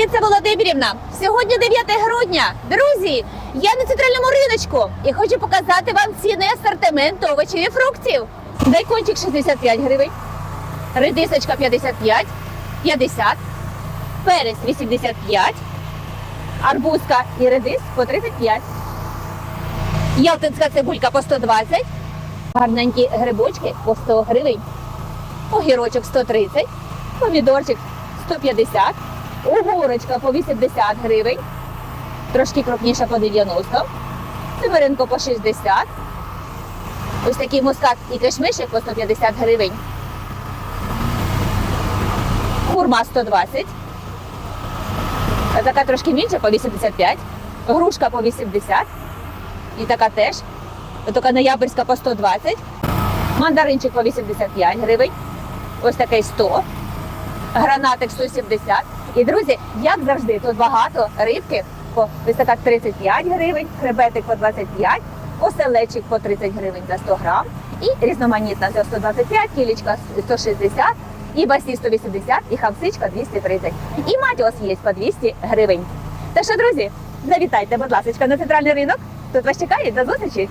Привіт, це Володимирівна. Сьогодні 9 грудня. Друзі, я на центральному риночку і хочу показати вам ціни асортимент овочів і фруктів. Дайкончик 65 гривень, редисочка 55, 50, перець 85, арбузка і редис по 35. Ялтинська цибулька по 120, гарненькі грибочки по 100 гривень, огірочок 130, помідорчик 150, огурочка по 80 гривень, трошки крупніша по 90, семеринко по 60, ось такий мускат і кишмишик по 150 гривень, хурма 120, а така трошки менша по 85, грушка по 80, і така теж, така ноябрьська по 120, мандаринчик по 85 гривень, ось такий 100, гранатик 170. І друзі, як завжди, тут багато рибки по така 35 гривень, хребетик по 25, оселечик по 30 гривень за 100 грам, і різноманітна за 125, кілечка 160, і басі 180, і хамсичка 230. І матіос є по 200 гривень. Так що, друзі, завітайте, будь ласка, на центральний ринок. Тут вас чекають. До зустрічі!